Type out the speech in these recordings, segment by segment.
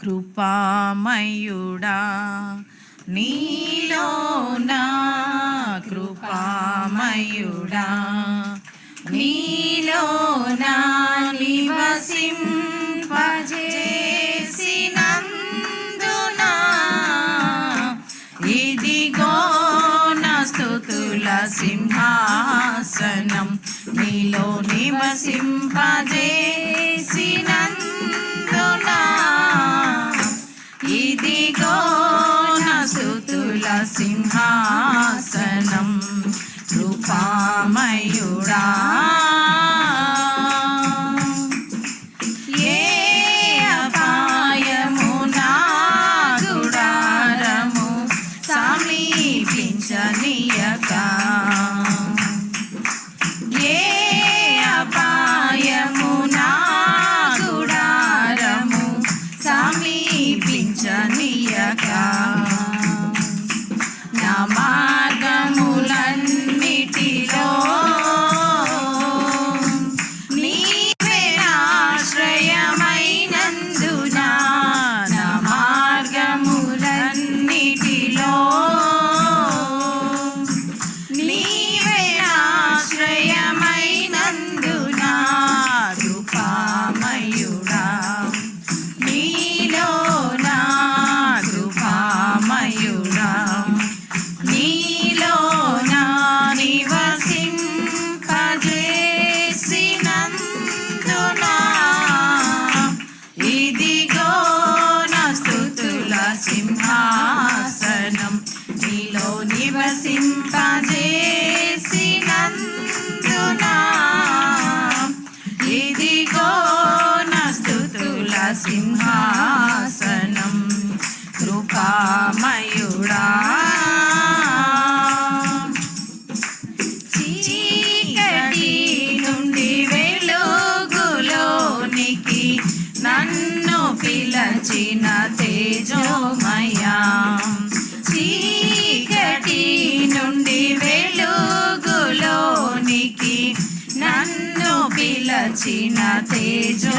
కృపామయుడా నీలోనా కృపామయుడా నీలోనా నివసింపజేసినందునా. ఇదిగో స్తుతుల సింహాసనం నీలో నివసింపజేసినందు సింహా. సింహాసనం కృపామయుడా. చీకటి నుండి వెలుగులోనికి పిలచిన తేజోమయా. చీకటి నుండి వెలుగులోనికి నన్ను పిలచిన తేజో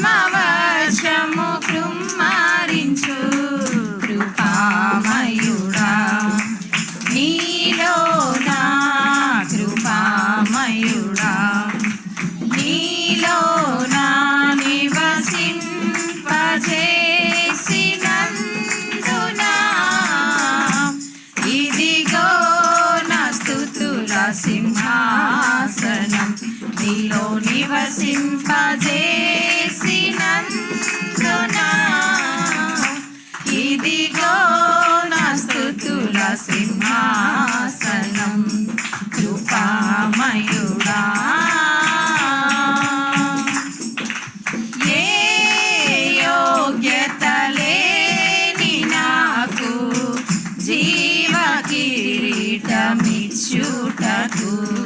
Mama. I do.